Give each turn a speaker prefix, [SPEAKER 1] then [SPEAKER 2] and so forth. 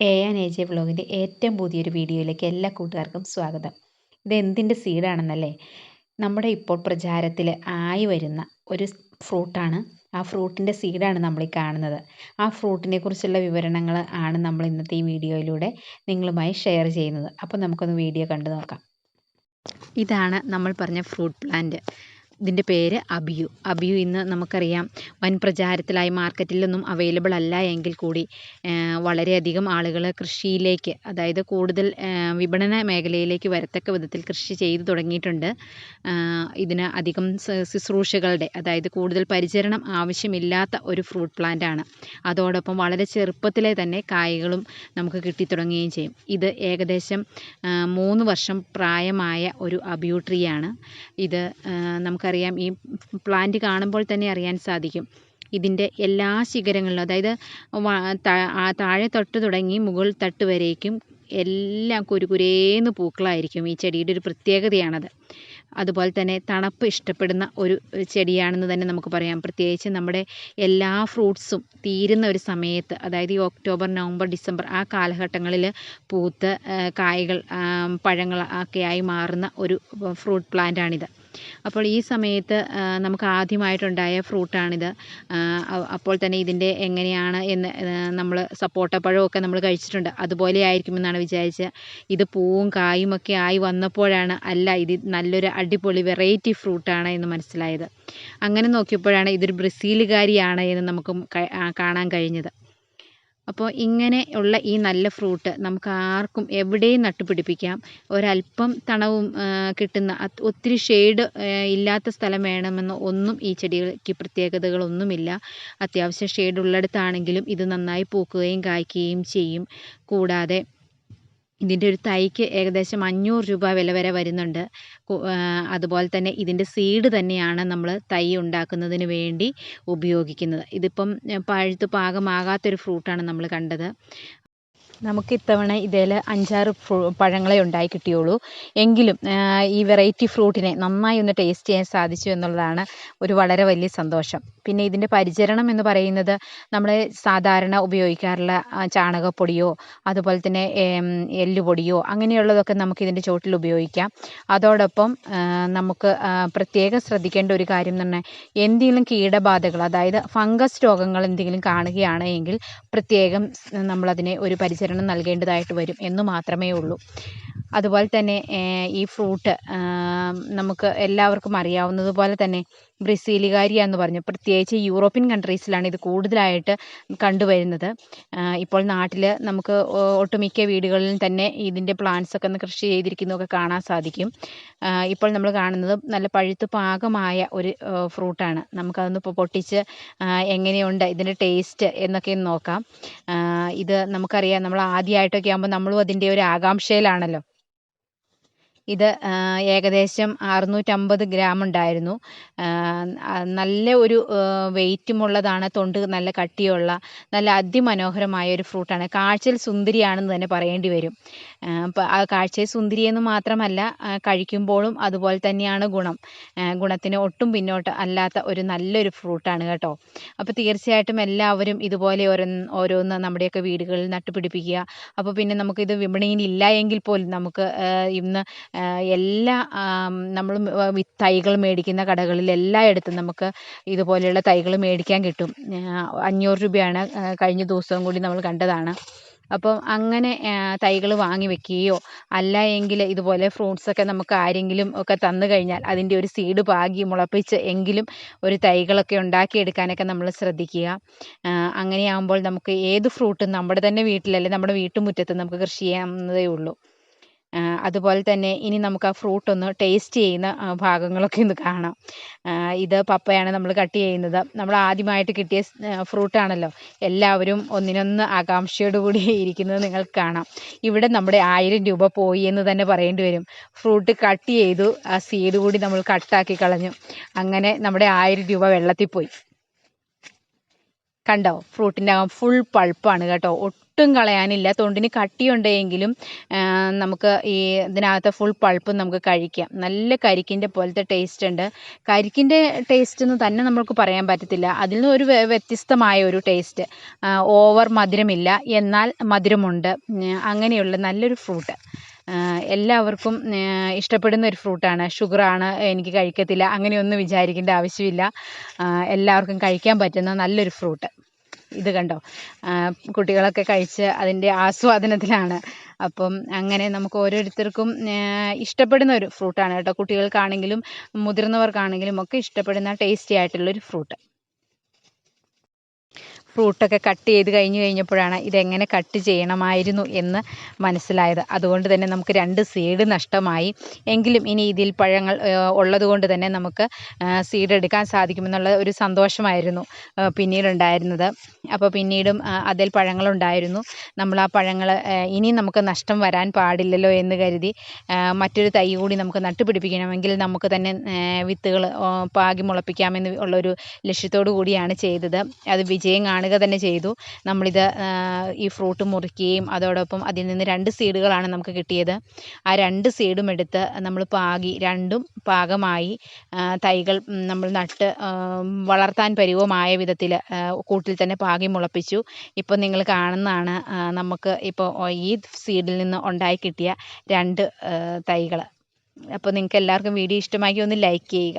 [SPEAKER 1] A an A J വ്ളോഗിന്റെ ഏറ്റവും പുതിയൊരു വീഡിയോയിലേക്ക് എല്ലാ കൂട്ടുകാർക്കും സ്വാഗതം. ഇത് എന്തിന്റെ സീഡാണെന്നല്ലേ നമ്മുടെ ഇപ്പോൾ പ്രചാരത്തിൽ ആയി വരുന്ന ഒരു ഫ്രൂട്ടാണ്. ആ ഫ്രൂട്ടിന്റെ സീഡാണ് നമ്മൾ ഈ കാണുന്നത്. ആ ഫ്രൂട്ടിനെ കുറിച്ചുള്ള വിവരണങ്ങൾ ആണ് നമ്മൾ ഇന്നത്തെ ഈ വീഡിയോയിലൂടെ നിങ്ങളുമായി ഷെയർ ചെയ്യുന്നത്. അപ്പോൾ നമുക്കൊന്ന് വീഡിയോ കണ്ടു നോക്കാം. ഇതാണ് നമ്മൾ പറഞ്ഞ ഫ്രൂട്ട് പ്ലാന്റ് ഇതിന്റെ പേര് അബിയു. അബിയു ഇന്ന് നമുക്കറിയാം വൻ പ്രചാരത്തിലായി മാർക്കറ്റിലൊന്നും അവൈലബിൾ അല്ല എങ്കിൽ കൂടി വളരെയധികം ആളുകൾ കൃഷിയിലേക്ക് അതായത് കൂടുതൽ വിപണന മേഖലയിലേക്ക് വരത്തക്ക വിധത്തിൽ കൃഷി ചെയ്തു തുടങ്ങിയിട്ടുണ്ട്. ഇതിന് അധികം ശുശ്രൂഷകളുടെ അതായത് കൂടുതൽ പരിചരണം ആവശ്യമില്ലാത്ത ഒരു ഫ്രൂട്ട് പ്ലാന്റ് ആണ്. അതോടൊപ്പം വളരെ ചെറുപ്പത്തിലെ തന്നെ കായകളും നമുക്ക് കിട്ടിത്തുടങ്ങുകയും ചെയ്യും. ഇത് ഏകദേശം മൂന്ന് വർഷം പ്രായമായ ഒരു അബിയു ട്രീ ആണ്. ഇത് നമുക്ക് നമുക്കറിയാം. ഈ പ്ലാന്റ് കാണുമ്പോൾ തന്നെ അറിയാൻ സാധിക്കും. ഇതിന്റെ എല്ലാ ശിഖരങ്ങളിലും അതായത് താഴെ തൊട്ട് തുടങ്ങി മുകൾ തട്ട് വരേക്കും എല്ലാം കുരുകുരേന്ന് പൂക്കളായിരിക്കും ഈ ചെടിയുടെ ഒരു പ്രത്യേകതയാണത്. അതുപോലെ തന്നെ തണുപ്പ് ഇഷ്ടപ്പെടുന്ന ഒരു ചെടിയാണെന്ന് തന്നെ നമുക്ക് പറയാം. പ്രത്യേകിച്ച് നമ്മുടെ എല്ലാ ഫ്രൂട്ട്സും തീരുന്ന ഒരു സമയത്ത് അതായത് ഈ ഒക്ടോബർ നവംബർ ഡിസംബർ ആ കാലഘട്ടങ്ങളിൽ പൂത്ത് കായകൾ പഴങ്ങൾ ഒക്കെയായി മാറുന്ന ഒരു ഫ്രൂട്ട് പ്ലാന്റാണിത് അപ്പോൾ ഈ സമയത്ത് നമുക്ക് ആദ്യമായിട്ടുണ്ടായ ഫ്രൂട്ടാണിത്. അപ്പോൾ തന്നെ ഇതിന്റെ എങ്ങനെയാണ് എന്ന് നമ്മൾ സപ്പോട്ട പഴമൊക്കെ നമ്മൾ കഴിച്ചിട്ടുണ്ട്. അതുപോലെ ആയിരിക്കുമെന്നാണ് വിചാരിച്ചത്. ഇത് പൂവും കായും ഒക്കെ ആയി വന്നപ്പോഴാണ് അല്ല ഇത് നല്ലൊരു അടിപൊളി വെറൈറ്റി ഫ്രൂട്ടാണ് എന്ന് മനസ്സിലായത്. അങ്ങനെ നോക്കിയപ്പോഴാണ് ഇതൊരു ബ്രസീലുകാരിയാണ് എന്ന് നമുക്ക് കാണാൻ കഴിഞ്ഞത്. അപ്പോൾ ഇങ്ങനെ ഉള്ള ഈ നല്ല ഫ്രൂട്ട് നമുക്ക് ആർക്കും എവിടെയും നട്ടുപിടിപ്പിക്കാം. ഒരല്പം തണവും കിട്ടുന്ന ഒത്തിരി ഷെയ്ഡ് ഇല്ലാത്ത സ്ഥലം വേണമെന്ന് ഒന്നും ഈ ചെടികൾക്ക് പ്രത്യേകതകളൊന്നുമില്ല. അത്യാവശ്യം ഷെയ്ഡ് ഉള്ളിടത്താണെങ്കിലും ഇത് നന്നായി പൂക്കുകയും കായ്ക്കുകയും ചെയ്യും. കൂടാതെ ഇതിന്റെ ഒരു തൈക്ക് ഏകദേശം അഞ്ഞൂറ് രൂപ വില വരെ വരുന്നുണ്ട്. അതുപോലെ തന്നെ ഇതിന്റെ സീഡ് തന്നെയാണ് നമ്മൾ തൈ ഉണ്ടാക്കുന്നതിന് വേണ്ടി ഉപയോഗിക്കുന്നത്. ഇതിപ്പം പഴുത്ത് പാകമാകാത്തൊരു ഫ്രൂട്ടാണ് നമ്മൾ കണ്ടത്. നമുക്ക് ഇത്തവണ ഇതിൽ അഞ്ചാറ് പഴങ്ങളെ ഉണ്ടായി കിട്ടിയുള്ളൂ. എങ്കിലും ഈ വെറൈറ്റി ഫ്രൂട്ടിനെ നന്നായി ഒന്ന് ടേസ്റ്റ് ചെയ്യാൻ സാധിച്ചു എന്നുള്ളതാണ് ഒരു വളരെ വലിയ സന്തോഷം. പിന്നെ ഇതിന്റെ പരിചരണം എന്ന് പറയുന്നത് നമ്മൾ സാധാരണ ഉപയോഗിക്കാറുള്ള ചാണകപ്പൊടിയോ അതുപോലെ തന്നെ എല്ലുപൊടിയോ അങ്ങനെയുള്ളതൊക്കെ നമുക്ക് ഇതിന്റെ ചോട്ടിൽ ഉപയോഗിക്കാം. അതോടൊപ്പം നമുക്ക് പ്രത്യേകം ശ്രദ്ധിക്കേണ്ട ഒരു കാര്യം എന്ന് പറഞ്ഞാൽ എന്തെങ്കിലും കീടബാധകൾ അതായത് ഫംഗസ് രോഗങ്ങൾ എന്തെങ്കിലും കാണുകയാണ് പ്രത്യേകം നമ്മളതിനെ ഒരു പരിചരണം പരിചരണം നൽകേണ്ടതായിട്ട് വരും എന്ന് മാത്രമേ ഉള്ളൂ. അതുപോലെ തന്നെ ഈ ഫ്രൂട്ട് നമുക്ക് എല്ലാവർക്കും അറിയാവുന്നതുപോലെ തന്നെ ബ്രസീലുകാരിയ എന്ന് പറഞ്ഞു. പ്രത്യേകിച്ച് യൂറോപ്യൻ കൺട്രീസിലാണ് ഇത് കൂടുതലായിട്ട് കണ്ടുവരുന്നത്. ഇപ്പോൾ നാട്ടിൽ നമുക്ക് ഒട്ടുമിക്ക വീടുകളിലും തന്നെ ഇതിന്റെ പ്ലാന്റ്സ് ഒക്കെ ഒന്ന് കൃഷി ചെയ്തിരിക്കുന്നതൊക്കെ കാണാൻ സാധിക്കും. ഇപ്പോൾ നമ്മൾ കാണുന്നത് നല്ല പഴുത്ത് പാകമായ ഒരു ഫ്രൂട്ടാണ്. നമുക്കതൊന്ന് ഇപ്പോൾ പൊട്ടിച്ച് എങ്ങനെയുണ്ട് ഇതിന്റെ ടേസ്റ്റ് എന്നൊക്കെ ഒന്ന് നോക്കാം. ഇത് നമുക്കറിയാം നമ്മൾ ആദ്യമായിട്ടൊക്കെ ആകുമ്പോൾ നമ്മളും അതിന്റെ ഒരു ആകാംക്ഷയിലാണല്ലോ. ഇത് ഏകദേശം അറുന്നൂറ്റമ്പത് ഗ്രാം ഉണ്ടായിരുന്നു. നല്ല ഒരു വെയിറ്റുമുള്ളതാണ് തൊണ്ട് നല്ല കട്ടിയുള്ള നല്ല അതിമനോഹരമായ ഒരു ഫ്രൂട്ടാണ്. കാഴ്ചയിൽ സുന്ദരിയാണെന്ന് തന്നെ പറയേണ്ടി വരും. കാഴ്ചയിൽ സുന്ദരി എന്ന് മാത്രമല്ല കഴിക്കുമ്പോഴും അതുപോലെ തന്നെയാണ് ഗുണം. ഗുണത്തിന് ഒട്ടും പിന്നോട്ട് അല്ലാത്ത ഒരു നല്ലൊരു ഫ്രൂട്ടാണ് കേട്ടോ. അപ്പോൾ തീർച്ചയായിട്ടും എല്ലാവരും ഇതുപോലെ ഓരോ ഓരോന്ന് നമ്മുടെയൊക്കെ വീടുകളിൽ നട്ടുപിടിപ്പിക്കുക. അപ്പോൾ പിന്നെ നമുക്കിത് വിപണിയിൽ ഇല്ല എങ്കിൽ പോലും നമുക്ക് ഇന്ന് എല്ലാ നമ്മൾ തൈകൾ മേടിക്കുന്ന കടകളിൽ എല്ലായിടത്തും നമുക്ക് ഇതുപോലെയുള്ള തൈകൾ മേടിക്കാൻ കിട്ടും. അഞ്ഞൂറ് രൂപയാണ് കഴിഞ്ഞ ദിവസവും കൂടി നമ്മൾ കണ്ടതാണ്. അപ്പോൾ അങ്ങനെ തൈകൾ വാങ്ങി വെക്കുകയോ അല്ല എങ്കിൽ ഇതുപോലെ ഫ്രൂട്ട്സൊക്കെ നമുക്ക് ആരെങ്കിലും ഒക്കെ തന്നു കഴിഞ്ഞാൽ അതിന്റെ ഒരു സീഡ് പാകി മുളപ്പിച്ച് എങ്കിലും ഒരു തൈകളൊക്കെ ഉണ്ടാക്കിയെടുക്കാനൊക്കെ നമ്മൾ ശ്രദ്ധിക്കുക. അങ്ങനെയാകുമ്പോൾ നമുക്ക് ഏത് ഫ്രൂട്ടും നമ്മുടെ തന്നെ വീട്ടിലല്ലേ നമ്മുടെ വീട്ടുമുറ്റത്ത് നമുക്ക് കൃഷി ചെയ്യാവുന്നതേ ഉള്ളൂ. അതുപോലെ തന്നെ ഇനി നമുക്ക് ആ ഫ്രൂട്ട് ഒന്ന് ടേസ്റ്റ് ചെയ്യുന്ന ഭാഗങ്ങളൊക്കെ ഒന്ന് കാണാം. ഇത് പപ്പയാണ് നമ്മൾ കട്ട് ചെയ്യുന്നത്. നമ്മൾ ആദ്യമായിട്ട് കിട്ടിയ ഫ്രൂട്ടാണല്ലോ എല്ലാവരും ഒന്നിനൊന്ന് ആകാംക്ഷയോട് കൂടി ഇരിക്കുന്നത് നിങ്ങൾക്ക് കാണാം. ഇവിടെ നമ്മുടെ ആയിരം രൂപ പോയി എന്ന് തന്നെ പറയേണ്ടി വരും. ഫ്രൂട്ട് കട്ട് ചെയ്തു ആ സീഡ് കൂടി നമ്മൾ കട്ടാക്കി കളഞ്ഞു. അങ്ങനെ നമ്മുടെ ആയിരം രൂപ വെള്ളത്തിൽ പോയി. കണ്ടോ? ഫ്രൂട്ടിന്റെ ഫുൾ പൾപ്പാണ് കേട്ടോ. ഒട്ടും കളയാനില്ല. തൊണ്ടിന് കട്ടിയുണ്ടെങ്കിലും നമുക്ക് ഈ ഇതിനകത്തെ ഫുൾ പൾപ്പും നമുക്ക് കഴിക്കാം. നല്ല കരിക്കിന്റെ പോലത്തെ ടേസ്റ്റ് ഉണ്ട്. കരിക്കിന്റെ ടേസ്റ്റ് എന്ന് തന്നെ നമുക്ക് പറയാൻ പറ്റത്തില്ല. അതിൽ നിന്ന് ഒരു വ്യത്യസ്തമായ ഒരു ടേസ്റ്റ് ഓവർ മധുരമില്ല. എന്നാൽ മധുരമുണ്ട്. അങ്ങനെയുള്ള നല്ലൊരു ഫ്രൂട്ട് എല്ലാവർക്കും ഇഷ്ടപ്പെടുന്ന ഒരു ഫ്രൂട്ടാണ് ഷുഗറാണ് എനിക്ക് കഴിക്കത്തില്ല. അങ്ങനെയൊന്നും വിചാരിക്കേണ്ട ആവശ്യമില്ല. എല്ലാവർക്കും കഴിക്കാൻ പറ്റുന്ന നല്ലൊരു ഫ്രൂട്ട് ഇത് കണ്ടോ? കുട്ടികളൊക്കെ കഴിച്ച് അതിന്റെ ആസ്വാദനത്തിലാണ്. അപ്പം അങ്ങനെ നമുക്ക് ഓരോരുത്തർക്കും ഇഷ്ടപ്പെടുന്ന ഒരു ഫ്രൂട്ടാണ് കേട്ടോ. കുട്ടികൾക്കാണെങ്കിലും മുതിർന്നവർക്കാണെങ്കിലും ഒക്കെ ഇഷ്ടപ്പെടുന്ന ടേസ്റ്റി ആയിട്ടുള്ളൊരു ഫ്രൂട്ട് ഫ്രൂട്ടൊക്കെ കട്ട് ചെയ്ത് കഴിഞ്ഞ് കഴിഞ്ഞപ്പോഴാണ് ഇതെങ്ങനെ കട്ട് ചെയ്യണമായിരുന്നു എന്ന് മനസ്സിലായത്. അതുകൊണ്ട് തന്നെ നമുക്ക് രണ്ട് സീഡ് നഷ്ടമായി. എങ്കിലും ഇനി ഇതിൽ പഴങ്ങൾ ഉള്ളതുകൊണ്ട് തന്നെ നമുക്ക് സീഡ് എടുക്കാൻ സാധിക്കുമെന്നുള്ള ഒരു സന്തോഷമായിരുന്നു പിന്നീടുണ്ടായിരുന്നത്. അപ്പോൾ പിന്നീടും അതിൽ പഴങ്ങളുണ്ടായിരുന്നു. നമ്മൾ ആ പഴങ്ങൾ ഇനി നമുക്ക് നഷ്ടം വരാൻ പാടില്ലല്ലോ എന്ന് കരുതി മറ്റൊരു തൈ കൂടി നമുക്ക് നട്ടുപിടിപ്പിക്കണമെങ്കിൽ നമുക്ക് തന്നെ വിത്തുകൾ പാകി മുളപ്പിക്കാമെന്ന് ഉള്ളൊരു ലക്ഷ്യത്തോടു കൂടിയാണ് ചെയ്തത്. അത് വിജയം കാണുക തന്നെ ചെയ്തു. നമ്മളിത് ഈ ഫ്രൂട്ട് മുറിക്കുകയും അതോടൊപ്പം അതിൽ നിന്ന് രണ്ട് സീഡുകളാണ് നമുക്ക് കിട്ടിയത്. ആ രണ്ട് സീഡും എടുത്ത് നമ്മൾ പാകി രണ്ടും പാകമായി തൈകൾ നമ്മൾ നട്ട് വളർത്താൻ പരുവമായ വിധത്തിൽ കൂട്ടിൽ തന്നെ പാകി മുളപ്പിച്ചു. ഇപ്പോൾ നിങ്ങൾ കാണുന്നതാണ് നമുക്ക് ഇപ്പോൾ ഈ സീഡിൽ നിന്ന് ഉണ്ടായി കിട്ടിയ രണ്ട് തൈകൾ. അപ്പോൾ നിങ്ങൾക്ക് എല്ലാവർക്കും വീഡിയോ ഇഷ്ടമാക്കി ഒന്ന് ലൈക്ക് ചെയ്യുക.